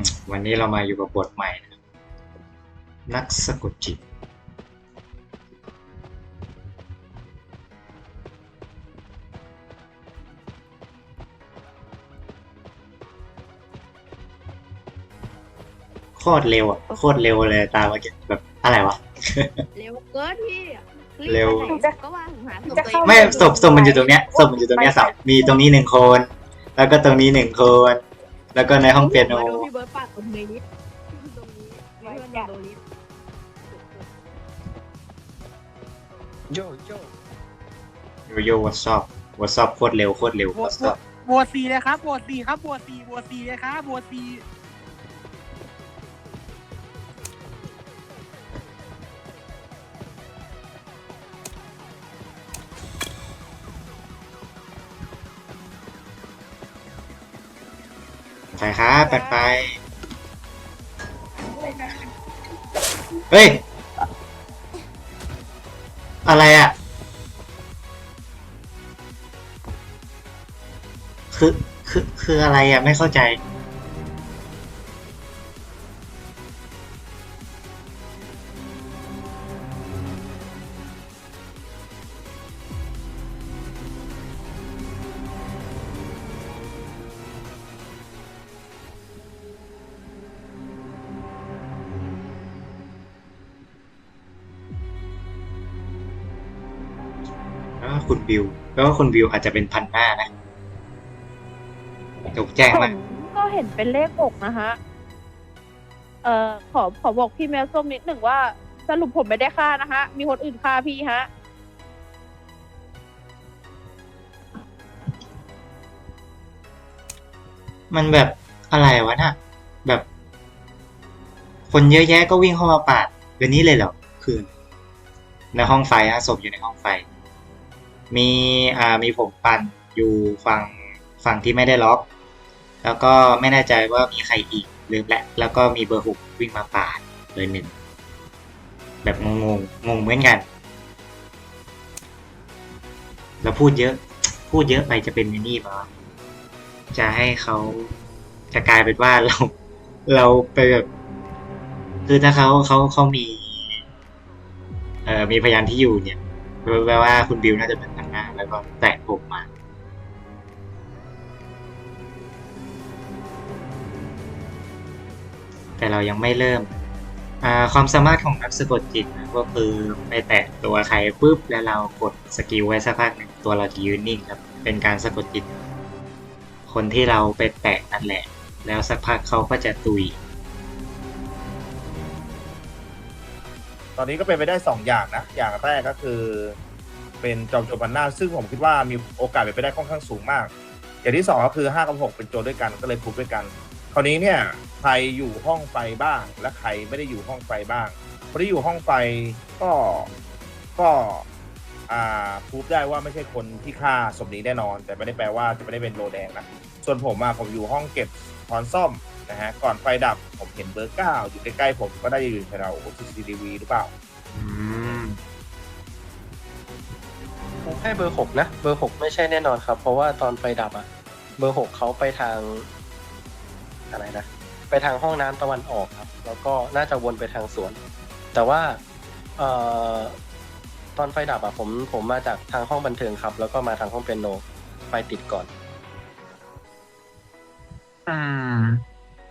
มวันนี้เรามาอยู่กับบทใหม่นะครับนักสะกดจิต โคตรเร็วอะ โคตรเร็วเลยตามเมื่อกี้แบบอะไรวะ เร็วเกินพี่เร็วรีบไปไหนก็ว่าหาศพตัวเองไม่ศพศพมันอยู่ตรงเนี้ยศพมันอยู่ตรงเนี้ยสับมีตรงนี้หนึ่งคน แล้วก็ตรงนี้หนึ่งคน แล้วก็ในห้องเปียโน มาดูพี่เบิร์ดปากตรงนี้ตรงนี้มีเพื่อนอยู่ตรงนี้โยโย่โยโย่วอทซอปวอทซอปโคตรเร็วโคตรเร็ววอทซอปบัวซีเลยครับบัวซีครับบัวซีบัวซีเลยครับบัวซี ไปครับไปไป เฮ้ย อะไรอะ คือ คือ คืออะไรอะ ไม่เข้าใจ คุณบิวแล้วก็คุณบิวอาจจะเป็นพันหน้านะถูกแจ้งผมา มก็เห็นเป็นเลขหกนะฮะ เอ่อขอขอบอกพี่แมวส้มนิดหนึ่งว่า สรุปผมไม่ได้ฆ่านะฮะ มีคนอื่นฆ่าพี่ฮะ มันแบบอะไรวะน่ะ แบบ คนเยอะแยะก็วิ่งเข้ามาปาดเดี๋ยวนี้เลยเหรอคือ ในห้องไฟฮะศพอยู่ในห้องไฟ มีอ่ามีผมปั่นอยู่ฝั่งฝั่งที่ไม่ได้ล็อก แล้วก็ไม่แน่ใจว่ามีใครอีกลืมและแล้วก็มีเบอร์หกวิ่งมาปาดเบอร์หนึ่งแบบงงงงงเหมือนกัน แล้วพูดเยอะ พูดเยอะไปจะเป็นไอ้นี่ปะจะให้เขาจะกลายเป็นว่าเราเราไปแบบคือถ้าเขาเขาเขามี เอ่อมีพยานที่อยู่เนี่ย แปลว่าคุณบิวน่าจะเป็นทางหน้าแล้วก็แตะผมมา แต่เรายังไม่เริ่ม ความสามารถของนักสะกดจิตนะก็คือไปแตะตัวใครปุ๊บแล้วเรากดสกิลไว้สักพักหนึ่งตัวเราจะยืนนิ่งครับ เป็นการสะกดจิต คนที่เราไปแตะนั่นแหละ แล้วสักพักเขาก็จะตุย อนนี้ก็เป็นไปได้สองอย่างนะ อย่างแรกก็คือ เป็นจอมโจรบันนาซึ่งผมคิดว่ามีโอกาสเป็นไปได้ค่อนข้างสูงมาก อย่างที่สองก็คือห้ากับหกเป็นโจด้วยกันก็เลยพูดด้วยกัน คราวนี้เนี่ยใครอยู่ห้องไฟบ้าง และใครไม่ได้อยู่ห้องไฟบ้างคนที่อยู่ห้องไฟก็ก็อ่าพูดได้ว่าไม่ใช่คนที่ฆ่าศพนี้แน่นอน แต่ไม่ได้แปลว่าจะไม่ได้เป็นโลแดงนะส่วนผมอะผมอยู่ห้องเก็บถอนซ่อม นะฮะ ก่อนไฟดับผมเห็นเบอร์เก้าอยู่ใกล้ๆผมก็ได้อยู่แถว CCTV หรือเปล่าอืมผมให้เบอร์หกนะ เบอร์หกไม่ใช่แน่นอนครับ เพราะว่าตอนไฟดับอะเบอร์หกเขาไปทาง อะไรนะ ไปทางห้องน้ำตะวันออกครับ แล้วก็น่าจะวนไปทางสวน แต่ว่าเอ่อตอนไฟดับอะผมผมมาจากทางห้องบันเทิงครับ แล้วก็มาทางห้องเปียโนไฟติดก่อน อืม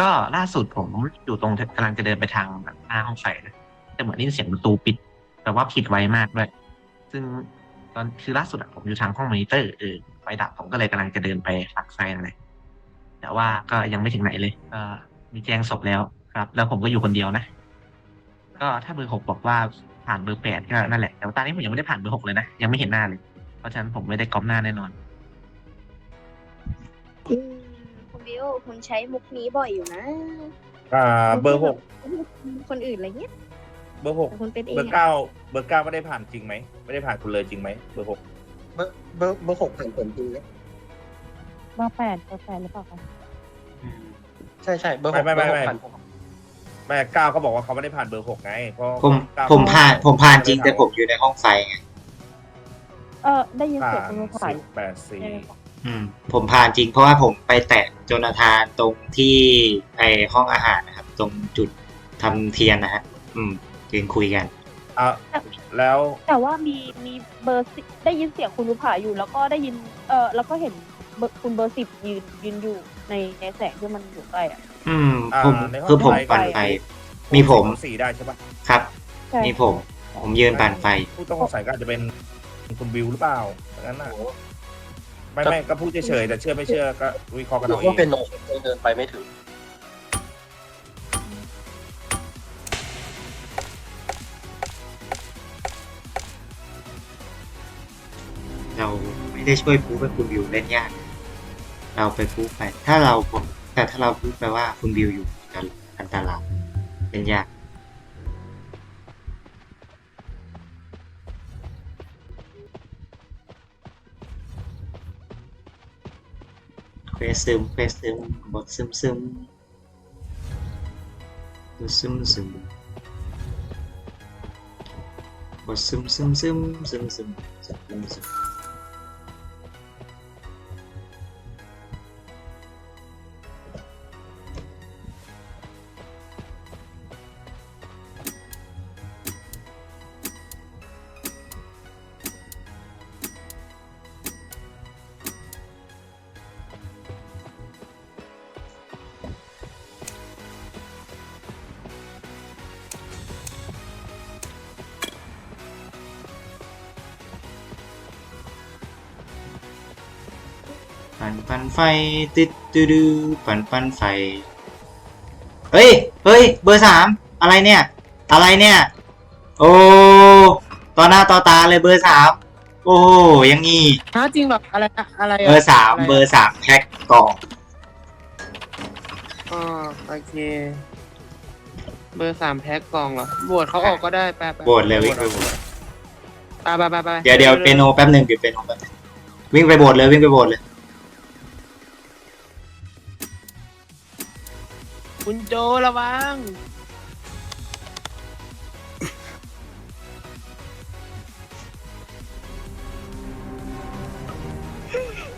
ก็ล่าสุดผมอยู่ตรงกำลังจะเดินไปทางหน้าห้องไฟนะแต่เหมือนได้ยินเสียงประตูปิด แต่ว่าผิดไวมากด้วย ซึ่งตอนคือล่าสุดอะผมอยู่ทางห้องมอนิเตอร์เออไฟดับผมก็เลยกำลังจะเดินไปฝักไฟนั่นแหละแต่ว่าก็ยังไม่ถึงไหนเลยก็มีแจ้งศพแล้วครับ แล้วผมก็อยู่คนเดียวนะ ก็ถ้าเบอร์หกบอกว่าผ่านเบอร์แปดก็นั่นแหละ แต่ว่าตอนนี้ผมยังไม่ได้ผ่านเบอร์หกเลยนะ ยังไม่เห็นหน้าเลย เพราะฉะนั้นผมไม่ได้ก๊อปหน้าแน่นอน อืม คุณบิวคุณใช้มุกนี้บ่อยอยู่นะอ่า เบอร์หกคนอื่นอะไรเงี้ยเบอร์หกแต่คุณเป็นเองเบอร์อะเก้าเบอร์เก้าไม่ได้ผ่านจริงไหมไม่ได้ผ่านคุณเลยจริงไหมเบอร์หกเบอร์เบอร์เบอร์หกผ่านผมจริงนะเบอร์แปดเบอร์แปดหรือเปล่าคะใช่ใช่เบอร์หไม่กไม่เบอไม่ร์หกไม่ผ่านผมแม่เก้าเขาบอกว่าเขาไม่ได้ผ่านเบอร์หกไงเพราะผมเก้ผมผ่านผมผ่านจริงแต่ผมอยู่ในห้องไฟไงเออได้ยินผ่าเสียงนคุณผ่านสิบแปดสี่อืม ผมผ่านจริงเพราะว่าผมไปแตะโจนาธานตรงที่ไอห้องอาหารนะครับ ตรงจุดทำเทียนนะฮะอืมยืนคุยกัน อะแล้วแต่ว่ามีมีเบอร์สิได้ยินเสียงคุณบุภาอยู่ แล้วก็ได้ยินเออแล้วก็เห็นเบอร์คุณเบอร์สิบยืนยืนอยู่ในในแสงที่มันอยู่ใกล้อะ อืมอ่าผมในห้องคือผมไฟปั่นไฟ มีผม สีได้ใช่ปะครับ ใช่มีผม ผมยืนปั่นไฟ ผู้ต้องสงสัยก็อาจจะเป็นคุณวิวหรือเปล่าดังนั้นน่ะ ไม่ไม่ก็พูดเฉยๆแต่เชื่อไม่เชื่อก็วิเคราะห์กันหรืเอาอเอว่าเป็นงโนเดินไปไม่ถึงเราไม่ได้ช่วยพูดให้คุณบิวเล่นยาก เราไปพูดไป ถ้าเราผมแต่ถ้าเราพูดไปว่าคุณบิวอยู่จะอันตรายเล่นยาก Pesem, pesem, buat sem sem. Buat sem sem. Buat sem sem sem ปันปันไฟติดดูดูปันปันไฟเฮ้ยเฮ้ยเบอร์สามอะไรเนี่ย อะไรเนี่ย โอ้ต่อหน้าต่อตาเลยเบอร์สามโอ้อยังงี้ฮะจริงแบบอะไรอะอะไระเบอร์สามะไะเบอร์สามแพ็คกล่องอ๋อโอเค เบอร์สามแพ็คกล่องเหรอโหวตเขาออกก็ได้แป๊บโบดเลยวิ่งไปโบดไปไปไปไปเดี๋ยวเดี๋ยวเปโนแป๊บหนึ่งเดี๋ยวเปโนแป๊บหนึงวิ่งไปโบดเลยวิ่งไปโบดเลย คุณโจระวัง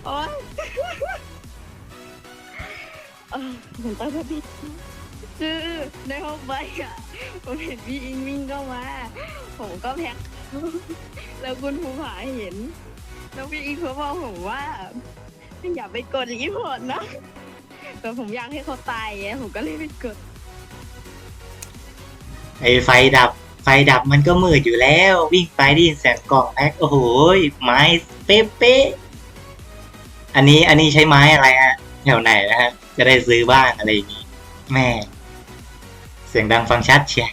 โอ๊ยเออผมตั้งสติคือในห้องไฟอะผมเห็นพี่อิงวิ่งเข้ามา ผมก็แพ็คแล้วคุณภูผาเห็น แล้วพี่อิงเขาบอกผมว่าอย่าไปกดรีพอร์ตนะ แต่ผมอยากให้เขาตายไงผมก็เลยไปกด ไอ้ไฟดับ ไฟดับมันก็มืดอยู่แล้ว วิ่งไปได้ยินเสียงกล่องแพ็คโอ้โหไม้เป๊ะเป๊ะๆอันนี้อันนี้ใช้ไม้อะไรฮะแถวไหนนะฮะ จะได้ซื้อบ้างอะไรอย่างงี้แม่ เสียงดังฟังชัดเชีย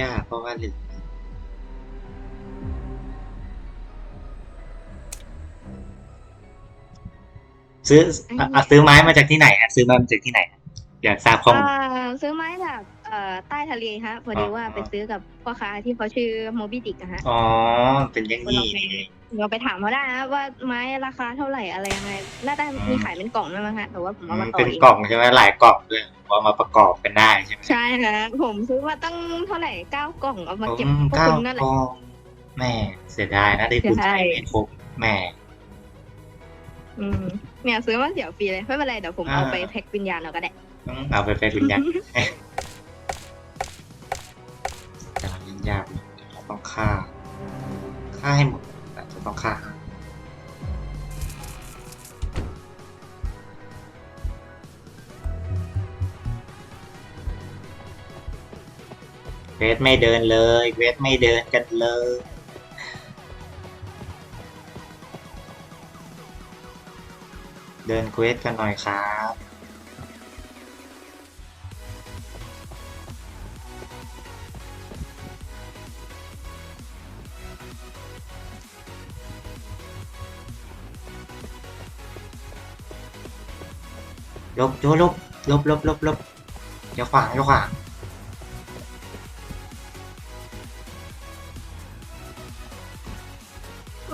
ยังยากเพราะว่าเหลือซื้ออะอะซื้อไม้มาจากที่ไหนอะซื้อมาจากที่ไหนอะอยากทราบข้อมูล อ่าซื้อไม้จากเอ่อใต้ทะเลฮะ พอดีอ๋อ ว่าไปซื้อกับพ่อค้าที่เขาชื่อโมบิดิกอะฮะ อ๋อ เป็นอยังงี้นี่เอง เราไปถามเขาได้นะว่าไม้ราคาเท่าไหร่อะไรยังไงน่าจะมีขายเป็นกล่องด้วยมั้งฮะแต่ว่าผมเอามาต่อเป็นเองกล่องใช่ไหมหลายกล่องด้วยเอามาประกอบกันได้ใช่ไหมใช่ฮะผมซื้อมาตั้งเท่าไหร่เก้ากล่องเอามาเก็บอืมพวกเก้าคุณนั่นแหกละล่องแม่เสียดายนะที่คุณเสียใช้ดายไม่ครบแม่อืมเนี่ยซื้อมาเสียฟรีเลยไม่เป็นไรเดี๋ยวผมอ่าเอาไปแพ็ควิญญาณเราก็ได้ต้องเอาไปเป็นวิญญาณแต่เรายังยากอยู่เราต้องฆ่าฆ่าให้หมดแต้องฆ่าเวทไม่เดินเลย เวทไม่เดินกันเลยเดินเควสกันหน่อยครับ ลบโจลบลบลบลบลบอย่าขวางอย่าขวาง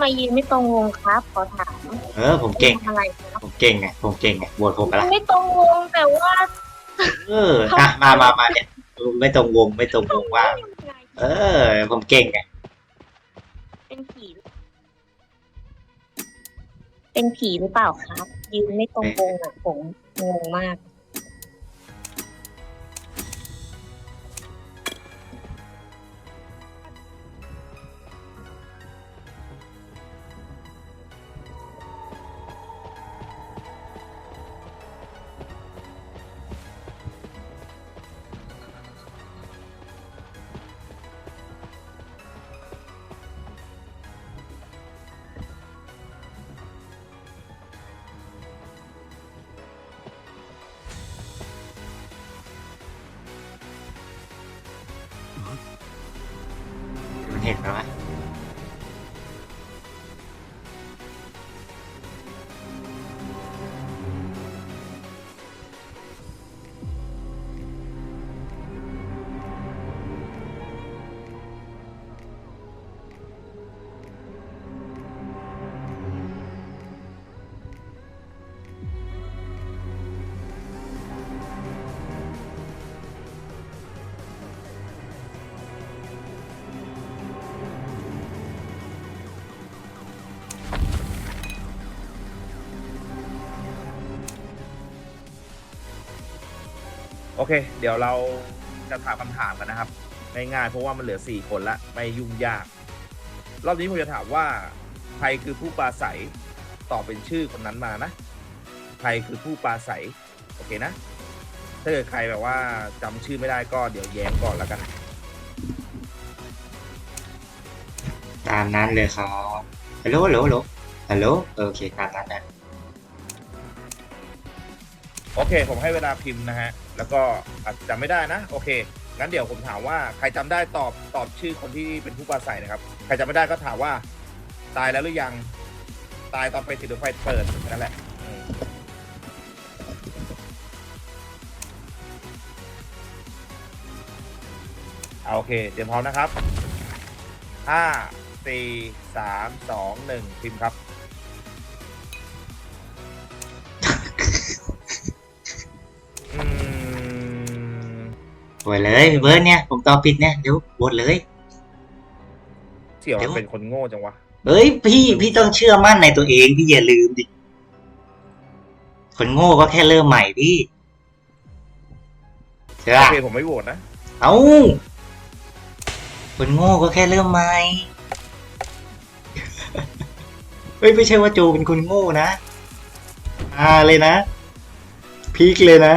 มายืนไม่ตรงวงครับ ขอถามเออผมเก่ง อะไรผมเก่งไงผมเก่งไงบวชผมไปละไม่ตรงวงแต่ว่าเอออะมามามาเนี่ยไม่ตรงวงไม่ตรงวงว่างเออ ผมเก่งไงเป็นผี เป็นผีหรือเปล่าครับ ยืนไม่ตรงวงอะผมงงมาก เห็นไหม โอเค เดี๋ยวเราจะถามคำถามกันนะครับ ง่ายๆเพราะว่ามันเหลือสี่คนละไม่ยุ่งยาก รอบนี้ผมจะถามว่าใครคือผู้ปราศัยตอบเป็นชื่อคนนั้นมานะใครคือผู้ปราศัยโอเคนะ ถ้าเกิดใครแบบว่าจำชื่อไม่ได้ก็เดี๋ยวแย้งก่อนแล้วกัน ตามนั้นเลยครับฮัลโหลฮัลโหลฮัลโหลฮัลโหลโอเคตามนั้นนะโอเค ผมให้เวลาพิมพ์นะฮะ แล้วก็อาจจำไม่ได้นะ โอเค งั้นเดี๋ยวผมถามว่าใครจำได้ตอบตอบชื่อคนที่เป็นผู้ปราศัยนะครับ ใครจำไม่ได้ก็ถามว่า ตายแล้วหรือยัง ตายตอนไปติดรถไฟเปิดนั้นแหละอืมเอาโอเค เตรียมพร้อมนะครับห้าสี่สามสองหนึ่งพิมพ์ครับ วตเลยพี่เบิร์ดเนี่ย ผมตอบผิดเนี่ยเดี๋ยวโหวตเลย เสี่ยวเดี๋ยวเป็นคนโง่จังวะ เฮ้ยพี่พี่ต้องเชื่อมั่นในตัวเองพี่อย่าลืมดิ คนโง่ก็แค่เริ่มใหม่พี่ใช่โอปะเคผมไม่โหวตนะ เอ้า คนโง่ก็แค่เริ่มใหม่ เฮ้ยไม่ใช่ว่าโจเป็นคนโง่นะอ่าเลยนะพีคเลยนะ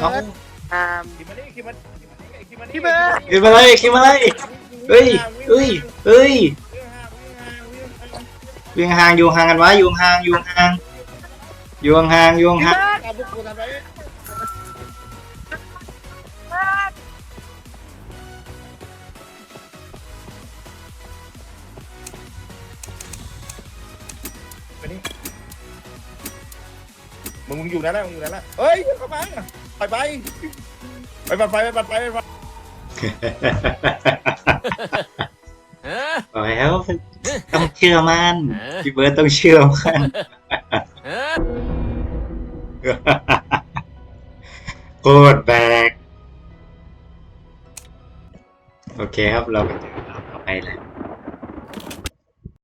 เอ้าตามคิดมานี่คิดมาคิดมานี่คิดมานี่พี่เบิร์ดคิดมาเลยคิดมาเลยเฮ้ยเฮ้ยเฮ้ยวิ่งห่างวิ่งห่างวิ่งห่างอยู่ห่างๆอยู่ห่างกันไว้อยู่ห่างอยู่ห่างอยู่ห่างอยู่ห่างตามพวกกูทำไปไปนี่มึงมึงอยู่นั่นแหละมึงอยู่นั่นแหละเฮ้ยเข้ามา ไปไปไปปัดไฟไปปัดไฟไปปัดบอกแล้วต้องเชื่อมั่นพี่เบิร์ดต้องเชื่อมั่นโคตรแบก โอเคครับเราไปเจอเราต่อไปเลย